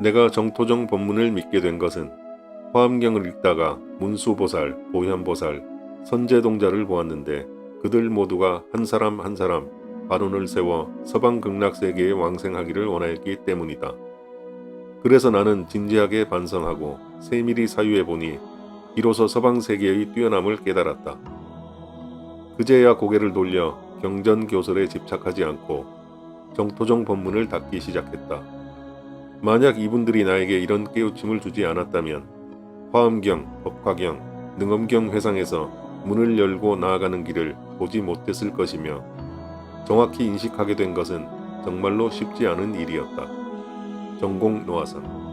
내가 정토정 법문을 믿게 된 것은 화엄경을 읽다가 문수보살, 보현보살, 선제동자를 보았는데 그들 모두가 한 사람 한 사람 발언을 세워 서방 극락세계에 왕생하기를 원하였기 때문이다. 그래서 나는 진지하게 반성하고 세밀히 사유해 보니 비로소 서방 세계의 뛰어남을 깨달았다. 그제야 고개를 돌려 경전 교설에 집착하지 않고 정토정 법문을 닫기 시작했다. 만약 이분들이 나에게 이런 깨우침을 주지 않았다면 화엄경, 법화경, 능엄경 회상에서 문을 열고 나아가는 길을 보지 못했을 것이며 정확히 인식하게 된 것은 정말로 쉽지 않은 일이었다. 전공 노아선